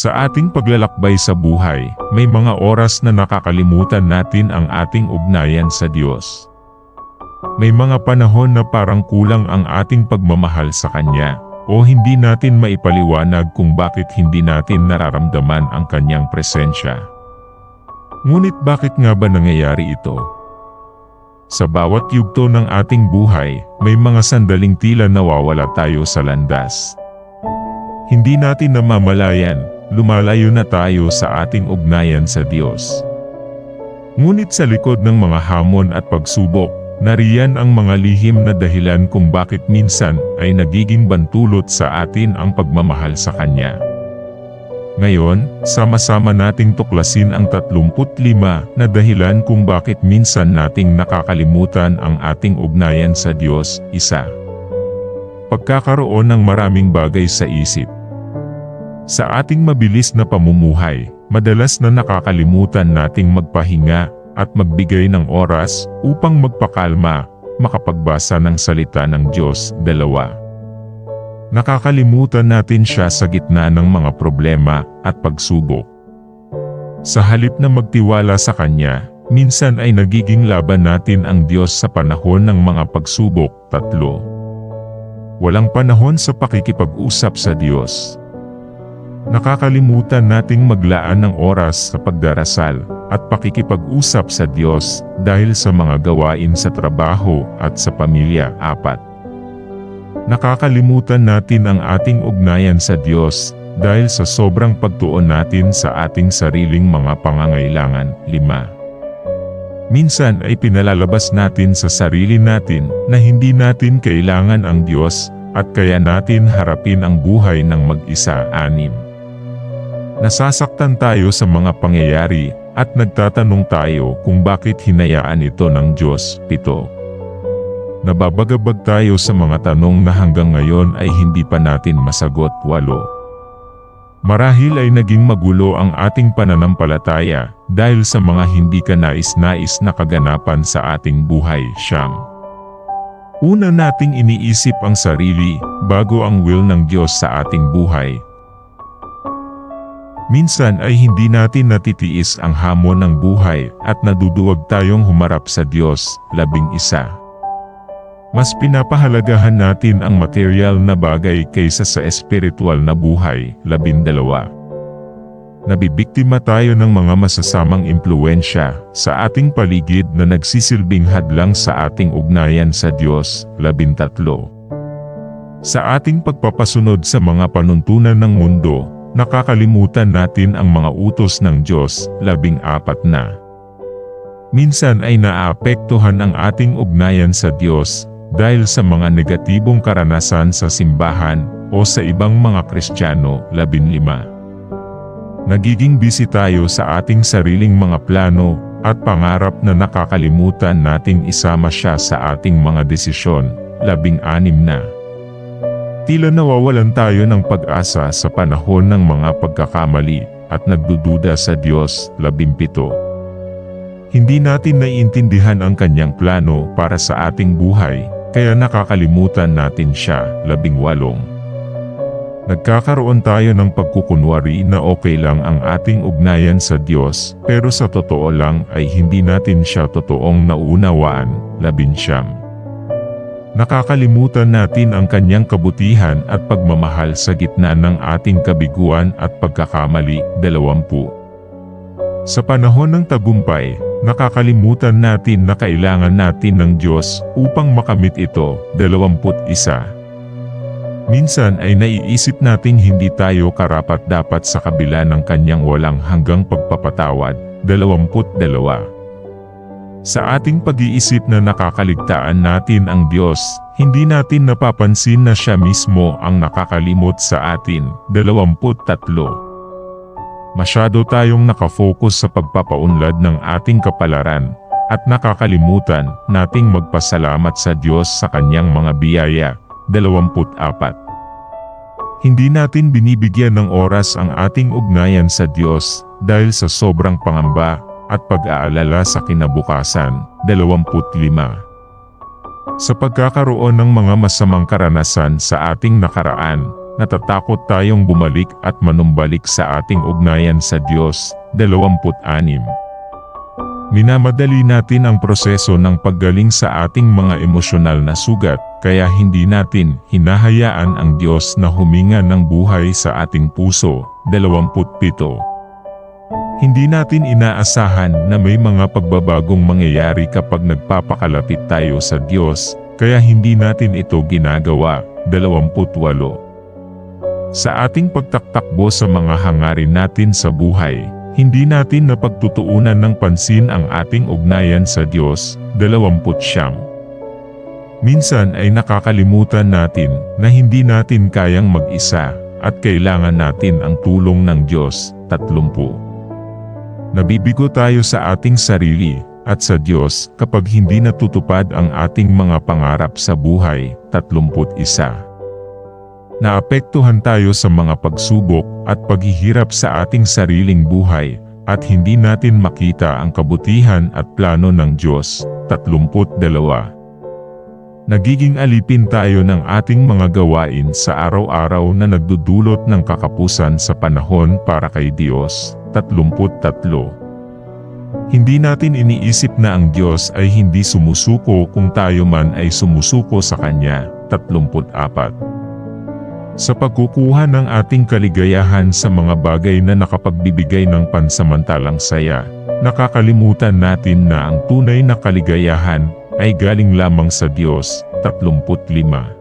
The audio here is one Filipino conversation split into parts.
Sa ating paglalakbay sa buhay, may mga oras na nakakalimutan natin ang ating ugnayan sa Diyos. May mga panahon na parang kulang ang ating pagmamahal sa Kanya, o hindi natin maipaliwanag kung bakit hindi natin nararamdaman ang Kanyang presensya. Ngunit bakit nga ba nangyayari ito? Sa bawat yugto ng ating buhay, may mga sandaling tila nawawala tayo sa landas. Hindi natin namamalayan, lumalayo na tayo sa ating ugnayan sa Diyos. Ngunit sa likod ng mga hamon at pagsubok, nariyan ang mga lihim na dahilan kung bakit minsan ay nagiging bantulot sa atin ang pagmamahal sa Kanya. Ngayon, sama-sama nating tuklasin ang 35 na dahilan kung bakit minsan nating nakakalimutan ang ating ugnayan sa Diyos, isa. Pagkakaroon ng maraming bagay sa isip. Sa ating mabilis na pamumuhay, madalas na nakakalimutan nating magpahinga at magbigay ng oras upang magpakalma, makapagbasa ng salita ng Diyos, dalawa. Nakakalimutan natin siya sa gitna ng mga problema at pagsubok. Sa halip na magtiwala sa Kanya, minsan ay nagiging laban natin ang Diyos sa panahon ng mga pagsubok, tatlo. Walang panahon sa pakikipag-usap sa Diyos. Nakakalimutan nating maglaan ng oras sa pagdarasal at pakikipag-usap sa Diyos dahil sa mga gawain sa trabaho at sa pamilya, apat. Nakakalimutan natin ang ating ugnayan sa Diyos dahil sa sobrang pagtuon natin sa ating sariling mga pangangailangan. 5. Minsan ay pinalalabas natin sa sarili natin na hindi natin kailangan ang Diyos at kaya natin harapin ang buhay ng mag-isa. 6. Nasasaktan tayo sa mga pangyayari at nagtatanong tayo kung bakit hinayaan ito ng Diyos. 7. Nababagabag tayo sa mga tanong na hanggang ngayon ay hindi pa natin masagot. 8. Marahil ay naging magulo ang ating pananampalataya dahil sa mga hindi ka nais-nais na kaganapan sa ating buhay. Siyam. Una nating iniisip ang sarili bago ang will ng Diyos sa ating buhay. Minsan ay hindi natin natitiis ang hamon ng buhay at naduduwag tayong humarap sa Diyos. Labing isa. Mas pinapahalagahan natin ang material na bagay kaysa sa espiritual na buhay. Labindalawa. Nabibiktima tayo ng mga masasamang impluensya sa ating paligid na nagsisilbing hadlang sa ating ugnayan sa Diyos. Labintatlo. Sa ating pagpapasunod sa mga panuntunan ng mundo, nakakalimutan natin ang mga utos ng Diyos. Labing apat na. Minsan ay naapektuhan ang ating ugnayan sa Diyos dahil sa mga negatibong karanasan sa simbahan o sa ibang mga Kristiyano, 15. Nagiging busy tayo sa ating sariling mga plano at pangarap na nakakalimutan nating isama siya sa ating mga desisyon, 16 na. Tila nawawalan tayo ng pag-asa sa panahon ng mga pagkakamali at nagdududa sa Diyos, 17. Hindi natin naiintindihan ang kanyang plano para sa ating buhay, kaya nakakalimutan natin siya, labing walong. Nagkakaroon tayo ng pagkukunwari na okay lang ang ating ugnayan sa Diyos, pero sa totoo lang ay hindi natin siya totoong naunawaan, labinsyam. Nakakalimutan natin ang kanyang kabutihan at pagmamahal sa gitna ng ating kabiguan at pagkakamali, dalawampu. Sa panahon ng tagumpay, nakakalimutan natin na kailangan natin ng Diyos upang makamit ito, 21. Minsan ay naiisip nating hindi tayo karapat-dapat sa kabila ng kanyang walang hanggang pagpapatawad, 22. Sa ating pag-iisip na nakakaligtaan natin ang Diyos, hindi natin napapansin na siya mismo ang nakakalimot sa atin, 23. Masyado tayong nakafocus sa pagpapaunlad ng ating kapalaran at nakakalimutan nating magpasalamat sa Diyos sa kanyang mga biyaya. 24. Hindi natin binibigyan ng oras ang ating ugnayan sa Diyos dahil sa sobrang pangamba at pag-aalala sa kinabukasan. 25. Sa pagkakaroon ng mga masamang karanasan sa ating nakaraan, natatakot tayong bumalik at manumbalik sa ating ugnayan sa Diyos. 26. Minamadali natin ang proseso ng paggaling sa ating mga emosyonal na sugat, kaya hindi natin hinahayaan ang Diyos na huminga ng buhay sa ating puso. 27. Hindi natin inaasahan na may mga pagbabagong mangyayari kapag nagpapakalapit tayo sa Diyos, kaya hindi natin ito ginagawa. 28. Sa ating pagtaktakbo sa mga hangarin natin sa buhay, hindi natin napagtutuunan ng pansin ang ating ugnayan sa Diyos. 20. Minsan ay nakakalimutan natin na hindi natin kayang mag-isa at kailangan natin ang tulong ng Diyos. 30. Nabibigo tayo sa ating sarili at sa Diyos kapag hindi natutupad ang ating mga pangarap sa buhay. 31. Naapektuhan tayo sa mga pagsubok at paghihirap sa ating sariling buhay at hindi natin makita ang kabutihan at plano ng Diyos. 32. Nagiging alipin tayo ng ating mga gawain sa araw-araw na nagdudulot ng kakapusan sa panahon para kay Diyos. 33. Hindi natin iniisip na ang Diyos ay hindi sumusuko kung tayo man ay sumusuko sa Kanya. 34. Sa pagkukuha ng ating kaligayahan sa mga bagay na nakapagbibigay ng pansamantalang saya, nakakalimutan natin na ang tunay na kaligayahan ay galing lamang sa Diyos. 35.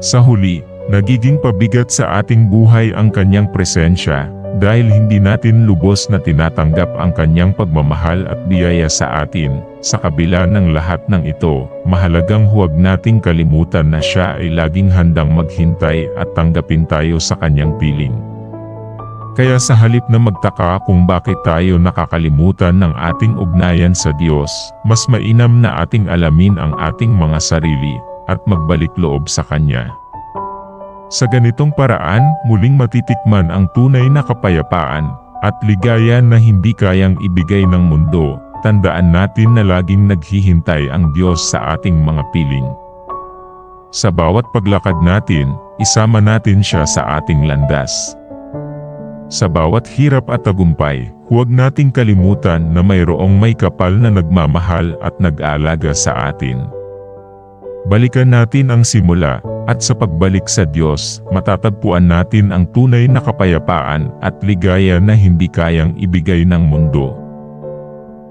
Sa huli, nagiging pabigat sa ating buhay ang kanyang presensya, dahil hindi natin lubos na tinatanggap ang kanyang pagmamahal at biyaya sa atin. Sa kabila ng lahat ng ito, mahalagang huwag nating kalimutan na siya ay laging handang maghintay at tanggapin tayo sa kanyang piling. Kaya sa halip na magtaka kung bakit tayo nakakalimutan ng ating ugnayan sa Diyos, mas mainam na ating alamin ang ating mga sarili at magbalik loob sa Kanya. Sa ganitong paraan, muling matitikman ang tunay na kapayapaan at ligaya na hindi kayang ibigay ng mundo. Tandaan natin na laging naghihintay ang Diyos sa ating mga piling. Sa bawat paglakad natin, isama natin siya sa ating landas. Sa bawat hirap at tagumpay, huwag nating kalimutan na mayroong may kapal na nagmamahal at nag-aalaga sa atin. Balikan natin ang simula, at sa pagbalik sa Diyos, matatagpuan natin ang tunay na kapayapaan at ligaya na hindi kayang ibigay ng mundo.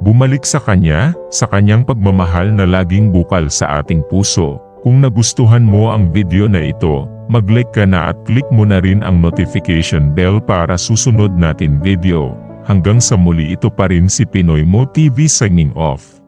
Bumalik sa Kanya, sa Kanyang pagmamahal na laging bukal sa ating puso. Kung nagustuhan mo ang video na ito, mag-like ka na at click mo na rin ang notification bell para susunod natin video. Hanggang sa muli ito pa rin si Pinoy Mo TV signing off.